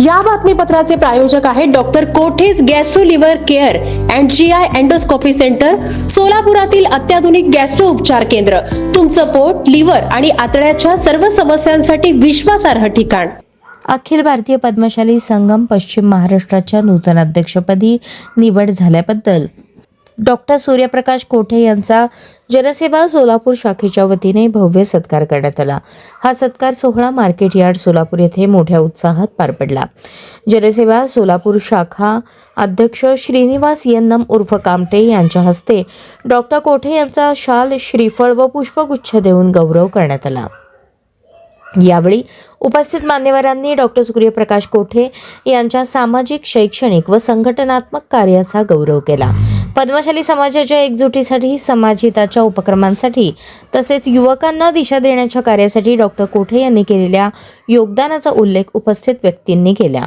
या बातमीपत्राचे प्रायोजक आहेत doctor कोठेज gastro liver care and G I endoscopy centre सोलापुरातील अत्याधुनिक गॅस्ट्रो उपचार केंद्र. तुमचं पोट लिव्हर आणि आतड्याच्या सर्व समस्यांसाठी विश्वासार्ह ठिकाण. अखिल भारतीय पद्मशाली संगम पश्चिम महाराष्ट्राच्या नूतन अध्यक्षपदी निवड झाल्याबद्दल डॉक्टर सूर्यप्रकाश कोठे यांचा जनसेवा सोलापूर शाखेच्या वतीने भव्य सत्कार करण्यात आला. हा सत्कार सोहळा मार्केट यार्ड सोलापूर येथे मोठ्या उत्साहात पार पडला. जनसेवा सोलापूर शाखा अध्यक्ष श्रीनिवास यन्नम उर्फ कामटे यांच्या हस्ते डॉक्टर कोठे यांचा शाल श्रीफळ व पुष्पगुच्छ देऊन गौरव करण्यात आला. यावेळी उपस्थित मान्यवरांनी डॉक्टर सूर्यप्रकाश कोठे यांच्या सामाजिक शैक्षणिक व संघटनात्मक कार्याचा गौरव केला. पद्मशाली समाजाच्या एकजुटीसाठी समाजहिताच्या उपक्रमांसाठी तसेच युवकांना दिशा देण्याच्या कार्यासाठी डॉक्टर कोठे यांनी केलेल्या योगदानाचा उल्लेख उपस्थित व्यक्तींनी केला.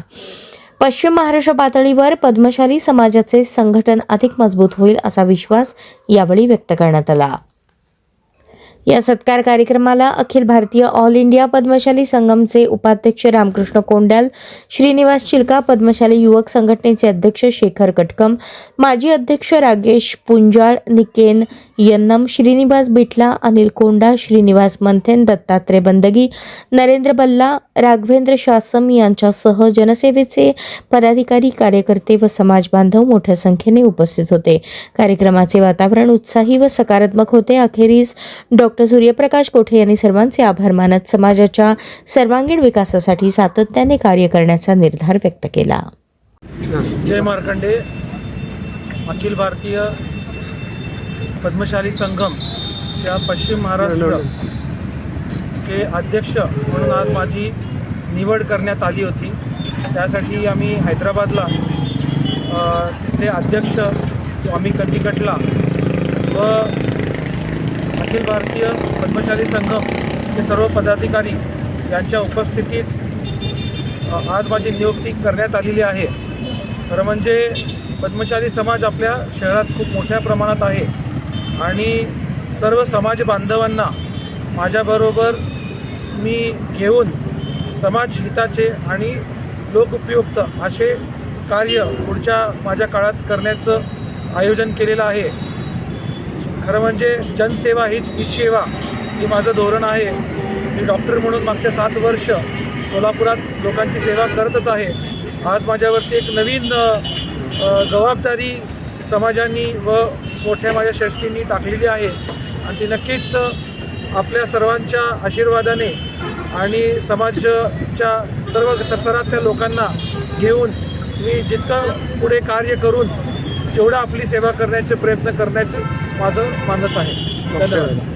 पश्चिम महाराष्ट्र पातळीवर पद्मशाली समाजाचे संघटन अधिक मजबूत होईल असा विश्वास यावेळी व्यक्त करण्यात आला. या सत्कार कार्यक्रमाला अखिल भारतीय ऑल इंडिया पद्मशाली संगमचे उपाध्यक्ष रामकृष्ण कोंडाल श्रीनिवास चिलका पद्मशाली युवक संघटनेचे अध्यक्ष शेखर कटकम माजी अध्यक्ष रागेश पुंजाळ निकेन यन्नम श्रीनिवास बिटला अनिल कोंडा श्रीनिवास मंथेन दत्तात्रय बंदगी नरेंद्र बल्ला राघवेंद्र शासम यांच्यासह जनसेवेचे पदाधिकारी कार्यकर्ते व समाज बांधव मोठ्या संख्येने उपस्थित होते. कार्यक्रमाचे वातावरण उत्साही व सकारात्मक होते. अखेरीस डॉक्टर सूर्यप्रकाश कोठे यांनी सर्वांचे आभार मानत समाजाच्या सर्वांगीण विकासासाठी सातत्याने कार्य करण्याचा निर्धार व्यक्त केला. जय मार्कंडे. अखिल भारतीय पद्मशाली संघमच्या पश्चिम महाराष्ट्र चे अध्यक्छ म्हणून आज माझी निवड करण्यात आली होती. त्यासाठी आम्ही हैदराबादला अ, तिथले अध्यक्ष स्वामी कंदिकटला व अखिल भारतीय पद्मशाली संघम चे सर्व पदाधिकारी यांच्या उपस्थितीत आज माझी नियुक्ती करण्यात आलेली आहे. खरं म्हणजे पद्मशाली समाज आपल्या शहरात खूप मोठ्या प्रमाणात आहे. आणि सर्व समाज बांधवांना माझ्याबरोबर मी घेऊन समाज हिताचे आणि लोकउपयुक्त असे कार्य पुढच्या माझ्या काळात करण्याचं आयोजन केलेलं आहे. खरं म्हणजे जनसेवा हीच ईसेवा ही माझं धोरण आहे. मी डॉक्टर म्हणून मागच्या सात वर्ष सोलापुरात लोकांची सेवा करतच आहे. आज माझ्यावरती एक नवीन जबाबदारी समाजाने व मोठ्या माझ्या श्रेष्ठींनी टाकलेली आहे. आणि ती नक्कीच आपल्या सर्वांच्या आशीर्वादाने आणि समाजच्या सर्व तसरातल्या लोकांना घेऊन मी जितकं पुढे कार्य करून जेवढं आपली सेवा करण्याचे प्रयत्न करण्याचं माझं मानस आहे. धन्यवाद.